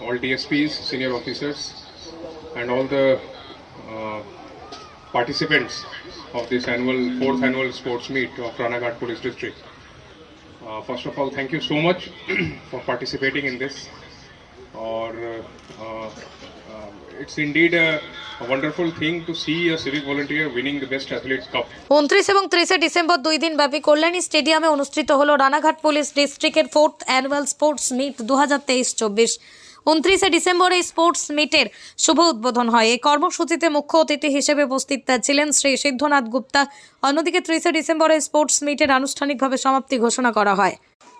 all DSPs, senior officers, and all the uh, participants of this annual fourth annual sports meet of Ranaghat Police District. Uh, first of all, thank you so much for participating in this. Or uh, uh, uh, it's indeed a, a wonderful thing to see a civic volunteer winning the Best Athletes Cup. উনত্রিশ এবং ত্রিশে December দুই দিন ব্যাপী কল্যাণী স্টেডিয়ামে অনুষ্ঠিত হলো Ranaghat police ডিস্ট্রিক্টের fourth annual sports meet দু হাজার তেইশ চব্বিশ উনত্রিশে ডিসেম্বর এই স্পোর্টস মিটের শুভ উদ্বোধন হয়। এই কর্মসূচিতে মুখ্য অতিথি হিসেবে উপস্থিত ছিলেন শ্রী সিদ্ধনাথ গুপ্তা। অন্যদিকে ত্রিশে ডিসেম্বরে স্পোর্টস মিটের আনুষ্ঠানিকভাবে সমাপ্তি ঘোষণা করা হয়।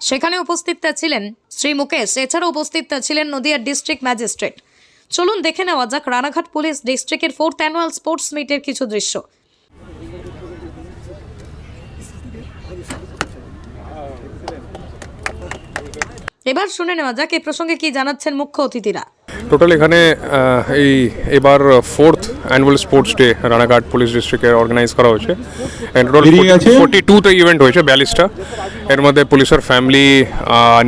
সেখানে উপস্থিত ছিলেন শ্রী মুকেশ, এছাড়াও উপস্থিত ছিলেন নদিয়ার ডিস্ট্রিক্ট ম্যাজিস্ট্রেট। চলুন দেখে নেওয়া যাক রানাঘাট পুলিশ ডিস্ট্রিক্টের ফোর্থ অ্যানুয়াল স্পোর্টস মিটের কিছু দৃশ্য। এবার শুনে নেওয়া যাক এ প্রসঙ্গে কি জানাচ্ছেন মুখ্য অতিথিরা। টোটাল এখানে এই এবার fourth annual sports day Ranaghat police ডিস্ট্রিক্টে অর্গানাইজ করা হয়েছে? ফোর্টি টুতে ইভেন্ট হয়েছে বিয়াল্লিশটা এর মধ্যে পুলিশের ফ্যামিলি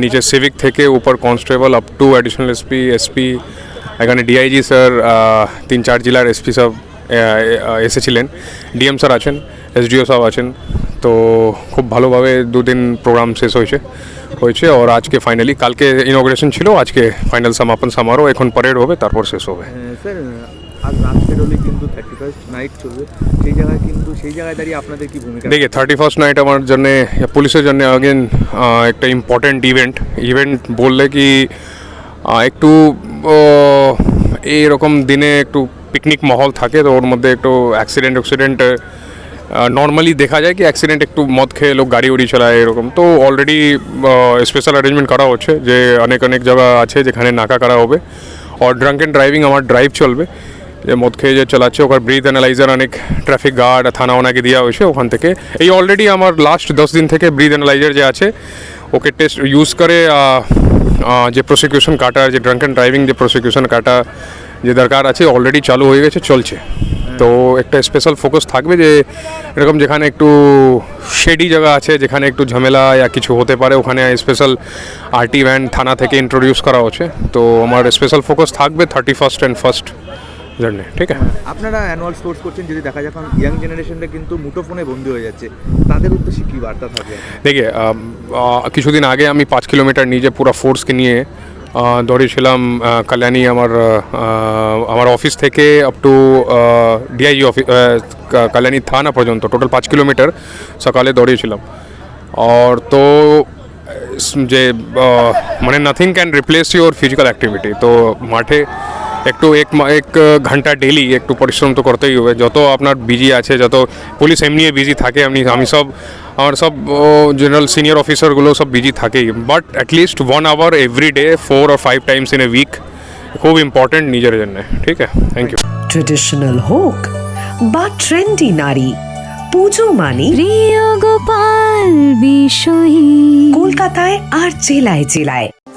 নিচে সিভিক থেকে উপর constable up to additional SP SP এখানে ডিআইজি স্যার তিন চার জেলার এসপি সব এসেছিলেন। ডিএম স্যার আছেন এসডিও সাহেব আছেন। তো খুব ভালোভাবে দুদিন প্রোগ্রাম শেষ হয়েছে হয়েছে। ওর আজকে ফাইনালি কালকে ইনগ্রেশন ছিল আজকে ফাইনাল সমাপন সমারোহ এখন পরেড হবে তারপর শেষ হবে। হ্যাঁ, স্যার আজ রাত পেরোলে কিন্তু থার্টি ফার্স্ট নাইট চলবে। সেই জায়গায় কিন্তু সেই জায়গায় দাঁড়িয়ে আপনাদের কি ভূমিকা? দেখে থার্টি ফার্স্ট নাইট আমার জন্য পুলিশের জন্য আগেন একটা ইম্পর্টেন্ট ইভেন্ট ইভেন্ট বললে কি একটু এইরকম দিনে একটু পিকনিক মহল থাকে তো ওর মধ্যে একটু অ্যাক্সিডেন্ট অ্যাক্সিডেন্ট নর্মালি দেখা যায় কি অ্যাক্সিডেন্ট একটু মদ খেয়ে লোক গাড়ি উড়ি চালায় এরকম। তো অলরেডি স্পেশাল অ্যারেঞ্জমেন্ট করা হচ্ছে যে অনেক অনেক জায়গা আছে যেখানে নাকা করা হবে। আর ড্রাঙ্ক অ্যান্ড ড্রাইভিং আমার ড্রাইভ চলবে। যে মদ খেয়ে যে চালাচ্ছে, ওখানে ব্রিথ অ্যানালাইজার অনেক ট্রাফিক গার্ড থানা ওনাকে দেওয়া হয়েছে ওখান থেকে। এই অলরেডি আমার লাস্ট দশ দিন থেকে ব্রিথ অ্যানালাইজার যে আছে, ওকে টেস্ট ইউজ করে যে প্রসিকিউশন কাটা, যে ড্রাঙ্ক অ্যান্ড ড্রাইভিং যে প্রসিকিউশন কাটা, যে দরকার আছে অলরেডি চালু হয়ে গেছে, চলছে। তো একটা স্পেশাল ফোকাস থাকবে যে এরকম যেখানে একটু শেডি জায়গা আছে যেখানে একটু ঝামেলা বা কিছু হতে পারে ওখানে স্পেশাল আরটি ভ্যান থানা থেকে ইন্ট্রোডিউস করা হচ্ছে। তো আমার স্পেশাল ফোকাস থাকবে thirty first and first journey ঠিক আছে? আপনারা অ্যানুয়াল স্পোর্টস করছেন যদি দেখা যায় এখন ইয়াং জেনারেশনটা কিন্তু মুঠোফোনে বন্দি হয়ে যাচ্ছে। তাদের উদ্দেশ্যে কি বার্তা থাকবে? দেখে কিছুদিন আগে আমি পাঁচ কিলোমিটার নিজে পুরো ফোর্সকে নিয়ে দৌড়েছিলাম আহ, কল্যাণী আমার আহ, আমার অফিস থেকে up to DIG office Kalyani থানা পর্যন্ত টোটাল পাঁচ কিলোমিটার সকালে দৌড়িয়েছিলাম আর তো স- যে আহ, মানে nothing can replace your physical activity তো মাঠে একটু এক মা- এক ঘণ্টা ডেলি একটু পরিশ্রম তো করতেই হবে। যত আপনার বিজি আছে যত পুলিশ এমনি বিজি থাকে এমনি আমি সব আমার সব জেনারেল সিনিয়র অফিসারগুলো সব বিজি থাকেই। But at least one hour every day four R five times in a week খুব ইম্পর্টেন্ট নিজের জন্য। ঠিক আছে? থ্যাংক ইউ ট্রেডিশনাল হোক বা ট্রেন্ডি নারী পুজো মানি প্রিয় গোপাল বিষয়ী। কলকাতায় আর জেলায় জেলায়।